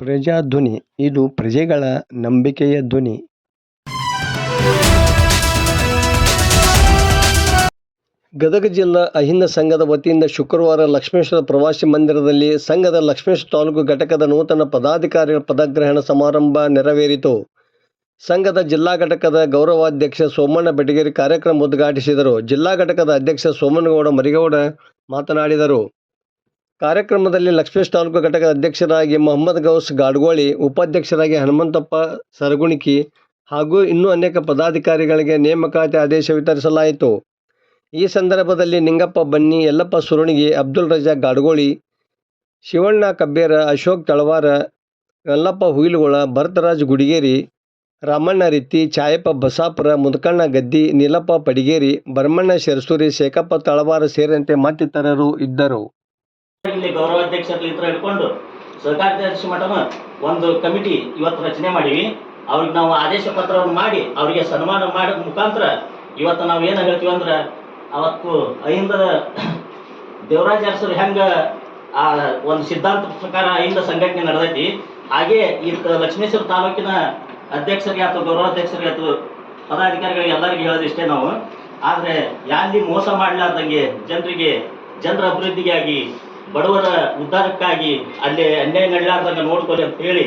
ಪ್ರಜಾಧ್ವನಿ, ಇದು ಪ್ರಜೆಗಳ ನಂಬಿಕೆಯ ಧ್ವನಿ. ಗದಗ ಜಿಲ್ಲಾ ಅಹಿಂದ ಸಂಘದ ವತಿಯಿಂದ ಶುಕ್ರವಾರ ಲಕ್ಷ್ಮೇಶ್ವರ ಪ್ರವಾಸಿ ಮಂದಿರದಲ್ಲಿ ಸಂಘದ ಲಕ್ಷ್ಮೇಶ್ವರ ತಾಲೂಕು ಘಟಕದ ನೂತನ ಪದಾಧಿಕಾರಿಗಳ ಪದಗ್ರಹಣ ಸಮಾರಂಭ ನೆರವೇರಿತು. ಸಂಘದ ಜಿಲ್ಲಾ ಘಟಕದ ಗೌರವಾಧ್ಯಕ್ಷ ಸೋಮಣ್ಣ ಬೆಟಗೇರಿ ಕಾರ್ಯಕ್ರಮ ಉದ್ಘಾಟಿಸಿದರು. ಜಿಲ್ಲಾ ಘಟಕದ ಅಧ್ಯಕ್ಷ ಸೋಮನಗೌಡ ಮರಿಗೌಡ ಮಾತನಾಡಿದರು. ಕಾರ್ಯಕ್ರಮದಲ್ಲಿ ಲಕ್ಷ್ಮೇಶ್ ತಾಲೂಕು ಘಟಕದ ಅಧ್ಯಕ್ಷರಾಗಿ ಮೊಹಮ್ಮದ್ ಗೌಸ್ ಗಾಡ್ಗೋಳಿ, ಉಪಾಧ್ಯಕ್ಷರಾಗಿ ಹನುಮಂತಪ್ಪ ಸರಗುಣಿಕಿ ಹಾಗೂ ಇನ್ನೂ ಅನೇಕ ಪದಾಧಿಕಾರಿಗಳಿಗೆ ನೇಮಕಾತಿ ಆದೇಶ ವಿತರಿಸಲಾಯಿತು. ಈ ಸಂದರ್ಭದಲ್ಲಿ ನಿಂಗಪ್ಪ ಬನ್ನಿ, ಯಲ್ಲಪ್ಪ ಸುರುಣಿಗಿ ಅಬ್ದುಲ್ ರಜಾ ಗಾಡ್ಗೋಳಿ, ಶಿವಣ್ಣ ಕಬ್ಬೇರ, ಅಶೋಕ್ ತಳವಾರ, ಯಲ್ಲಪ್ಪ ಹುಯಿಲುಗೊಳ, ಭರತರಾಜ್ ಗುಡಿಗೇರಿ, ರಾಮಣ್ಣ ರಿತ್ತಿ ಛಾಯಪ್ಪ ಬಸಾಪುರ, ಮುದಕಣ್ಣ ಗದ್ದಿ, ನೀಲಪ್ಪ ಪಡಿಗೇರಿ ಭರಮಣ್ಣ ಶೆರಸೂರಿ, ಶೇಖಪ್ಪ ತಳವಾರ ಸೇರಿದಂತೆ ಮತ್ತಿತರರು ಇದ್ದರು. ಇಲ್ಲಿ ಗೌರವಾಧ್ಯಕ್ಷರಿಂದ ಹಿಡ್ಕೊಂಡು ಸಹಕಾರಾಧ್ಯಕ್ಷ ಮಠನ ಒಂದು ಕಮಿಟಿ ಇವತ್ತು ರಚನೆ ಮಾಡಿವಿ. ಅವ್ರಿಗೆ ನಾವು ಆದೇಶ ಪತ್ರವನ್ನು ಮಾಡಿ ಅವರಿಗೆ ಸನ್ಮಾನ ಮಾಡೋದ್ ಮುಖಾಂತರ ಇವತ್ತು ನಾವು ಏನು ಹೇಳ್ತೀವಿ ಅಂದ್ರೆ ಅವತ್ತು ಅಹಿಂದ ದೇವರಾಜ ಅರಸರು ಹೆಂಗ ಆ ಒಂದು ಸಿದ್ಧಾಂತ ಪ್ರಕಾರ ಅಹಿಂದ ಸಂಘಟನೆ ನಡೆದೈತಿ. ಹಾಗೆ ಈ ಲಕ್ಷ್ಮೇಶ್ವರ ತಾಲೂಕಿನ ಅಧ್ಯಕ್ಷರಿಗೆ ಅಥವಾ ಗೌರವಾಧ್ಯಕ್ಷರಿಗೆ ಅಥವಾ ಪದಾಧಿಕಾರಿಗಳಿಗೆ ಎಲ್ಲರಿಗೂ ಹೇಳೋದಿಷ್ಟೇ ನಾವು. ಆದರೆ ಯಾರಲ್ಲಿ ಮೋಸ ಮಾಡಲಾರ್ದಂಗೆ ಜನರಿಗೆ, ಜನರ ಅಭಿವೃದ್ಧಿಗಾಗಿ ಬಡವರ ಉದ್ಧಾರಕ್ಕಾಗಿ ಅಲ್ಲಿ ಅನ್ಯಾಯ ನಡೆಯಲಾರ್ದಂಗ ನೋಡ್ಕೊಳ್ಳಿ ಅಂತ ಹೇಳಿ.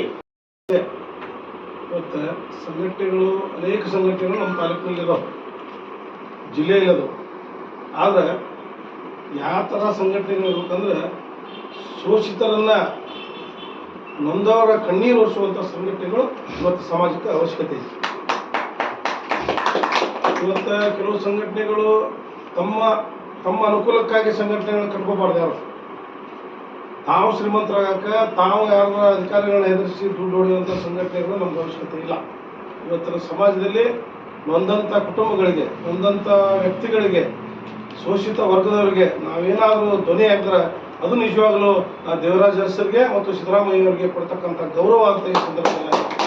ಇವತ್ತು ಸಂಘಟನೆಗಳು, ಅನೇಕ ಸಂಘಟನೆಗಳು ನಮ್ಮ ತಾಲೂಕಿನಲ್ಲಿ ಇದಾವೆ ಜಿಲ್ಲೆಯಲ್ಲಿ ಅದು. ಆದ್ರೆ ಯಾವ ಥರ ಸಂಘಟನೆಗಳು ಇರ್ಬೇಕಂದ್ರೆ ಶೋಷಿತರನ್ನ ನೊಂದವರ ಕಣ್ಣೀರು ಒರೆಸುವಂಥ ಸಂಘಟನೆಗಳು ಇವತ್ತು ಸಮಾಜಕ್ಕೆ ಅವಶ್ಯಕತೆ ಇದೆ. ಇವತ್ತು ಕೆಲವು ಸಂಘಟನೆಗಳು ತಮ್ಮ ತಮ್ಮ ಅನುಕೂಲಕ್ಕಾಗಿ ಸಂಘಟನೆಗಳನ್ನ ಕಟ್ಕೋಬಾರ್ದು ಯಾರು. ತಾವು ಶ್ರೀಮಂತರಾಗಕ್ಕ ತಾವು ಯಾರ ಅಧಿಕಾರಿಗಳನ್ನ ಎದುರಿಸಿ ದುಡ್ಡು ಹೊಡೆಯುವಂಥ ಸಂಘಟನೆಗಳು ನಮ್ಗೆ ಅವಶ್ಯಕತೆ ಇಲ್ಲ. ಇವತ್ತಿನ ಸಮಾಜದಲ್ಲಿ ನೊಂದಂಥ ಕುಟುಂಬಗಳಿಗೆ ನೊಂದಂಥ ವ್ಯಕ್ತಿಗಳಿಗೆ, ಶೋಷಿತ ವರ್ಗದವರಿಗೆ ನಾವೇನಾದರೂ ಧ್ವನಿ ಹಾಕಿದ್ರೆ ಅದು ನಿಜವಾಗಲೂ ದೇವರಾಜ ಅರಸರಿಗೆ ಮತ್ತು ಸಿದ್ದರಾಮಯ್ಯ ಅವರಿಗೆ ಕೊಡ್ತಕ್ಕಂಥ ಗೌರವ ಅಂತ ಈ ಸಂದರ್ಭದಲ್ಲಿ